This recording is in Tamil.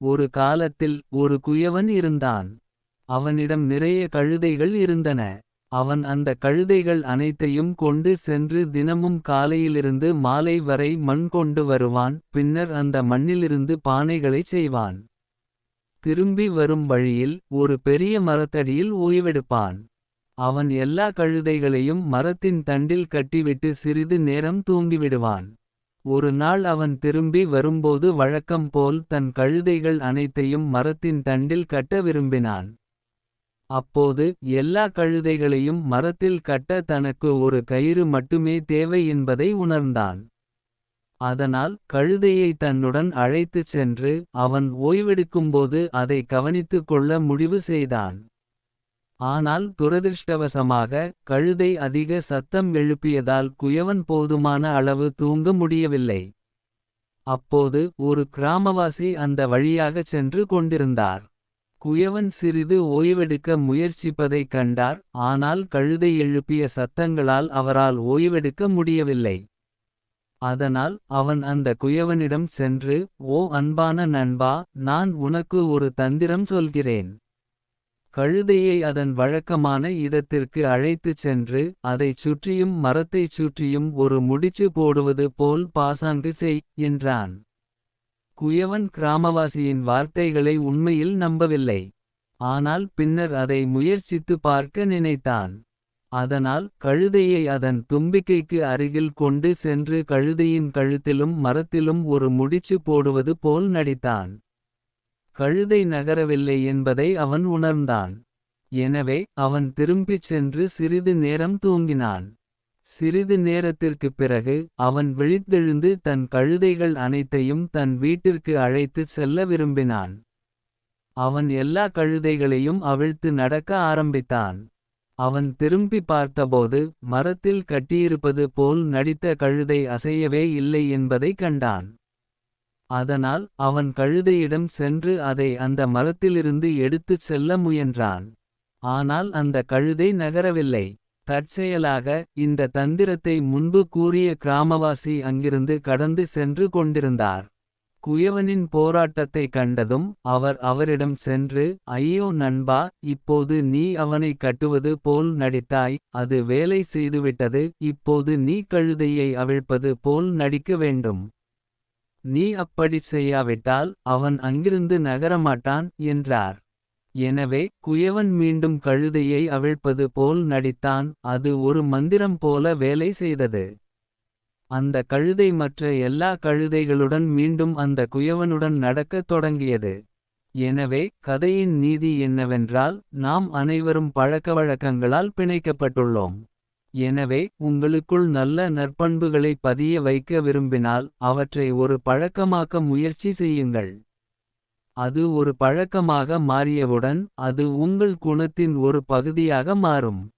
ஒரு காலத்தில் ஒரு குயவன் இருந்தான். அவனிடம் நிறைய கழுதைகள் இருந்தன. அவன் அந்த கழுதைகள் அனைத்தையும் கொண்டு சென்று தினமும் காலையிலிருந்து மாலை வரை மண் கொண்டு வருவான். பின்னர் அந்த மண்ணிலிருந்து பானைகளைச் செய்வான். திரும்பி வரும் வழியில் ஒரு பெரிய மரத்தடியில் ஓய்வெடுப்பான். அவன் எல்லா கழுதைகளையும் மரத்தின் தண்டில் கட்டிவிட்டு சிறிது நேரம் தூங்கிவிடுவான். ஒரு நாள் அவன் திரும்பி வரும்போது வழக்கம் போல் தன் கழுதைகள் அனைத்தையும் மரத்தின் தண்டில் கட்ட விரும்பினான். அப்போது எல்லா கழுதைகளையும் மரத்தில் கட்ட தனக்கு ஒரு கயிறு மட்டுமே தேவை என்பதை உணர்ந்தான். அதனால் கழுதையை தன்னுடன் அழைத்துச் சென்று அவன் ஓய்வெடுக்கும்போது அதை கவனித்துக் கொள்ள முடிவு செய்தான். ஆனால் துரதிர்ஷ்டவசமாக கழுதை அதிக சத்தம் எழுப்பியதால் குயவன் போதுமான அளவு தூங்க முடியவில்லை. அப்போது ஒரு கிராமவாசி அந்த வழியாகச் சென்று கொண்டிருந்தார். குயவன் சிறிது ஓய்வெடுக்க முயற்சிப்பதைக் கண்டார். ஆனால் கழுதை எழுப்பிய சத்தங்களால் அவரால் ஓய்வெடுக்க முடியவில்லை. அதனால் அவன் அந்த குயவனிடம் சென்று ஓ அன்பான நண்பா நான் உனக்கு ஒரு தந்திரம் சொல்கிறேன். கழுதையை அதன் வழக்கமான இடத்திற்கு அழைத்துச் சென்று. அதைச் சுற்றியும் மரத்தைச் சுற்றியும் ஒரு முடிச்சு போடுவது போல் பாசாங்கு செய் என்றான். குயவன் கிராமவாசியின் வார்த்தைகளை உண்மையில் நம்பவில்லை. ஆனால் பின்னர் அதை முயற்சித்து பார்க்க நினைத்தான். அதனால் கழுதையை அதன் தும்பிக்கைக்கு அருகில் கொண்டு சென்று கழுதையின் கழுத்திலும் மரத்திலும் ஒரு முடிச்சு போடுவது போல் நடித்தான். கழுதை நகரவில்லை என்பதை அவன் உணர்ந்தான். எனவே அவன் திரும்பிச் சென்று சிறிது நேரம் தூங்கினான். சிறிது நேரத்திற்குப் பிறகு அவன் விழித்தெழுந்து தன் கழுதைகள் அனைத்தையும் தன் வீட்டிற்கு அழைத்துச் செல்ல விரும்பினான். அவன் எல்லா கழுதைகளையும் அவிழ்த்து நடக்க ஆரம்பித்தான். அவன் திரும்பி பார்த்தபோது மரத்தில் கட்டியிருப்பது போல் நடித்த கழுதை அசையவே இல்லை என்பதைக் கண்டான். அதனால் அவன் கழுதையிடம் சென்று அதை அந்த மரத்திலிருந்து எடுத்துச் செல்ல முயன்றான். ஆனால் அந்த கழுதை நகரவில்லை. தற்செயலாக இந்த தந்திரத்தை முன்பு கூறிய கிராமவாசி அங்கிருந்து கடந்து சென்று கொண்டிருந்தார். குயவனின் போராட்டத்தை கண்டதும் அவர் அவரிடம் சென்று ஐயோ நண்பா இப்போது நீ அவனை கட்டுவது போல் நடித்தாய் அது வேலை செய்துவிட்டது இப்போது நீ கழுதையை அவிழ்ப்பது போல் நடிக்க வேண்டும். நீ அப்படிச் செய்யாவிட்டால் அவன் அங்கிருந்து நகரமாட்டான் என்றார். எனவே குயவன் மீண்டும் கழுதையை அவிழ்ப்பது போல் நடித்தான் அது ஒரு மந்திரம் போல வேலை செய்தது. அந்த கழுதை மற்ற எல்லா கழுதைகளுடன் மீண்டும் அந்த குயவனுடன் நடக்கத் தொடங்கியது. எனவே கதையின் நீதி என்னவென்றால் நாம் அனைவரும் பழக்கவழக்கங்களால் பிணைக்கப்பட்டுள்ளோம். எனவே உங்களுக்குள் நல்ல நற்பண்புகளை பதிய வைக்க விரும்பினால் அவற்றை ஒரு பழக்கமாக்க முயற்சி செய்யுங்கள். அது ஒரு பழக்கமாக மாறியவுடன் அது உங்கள் குணத்தின் ஒரு பகுதியாக மாறும்.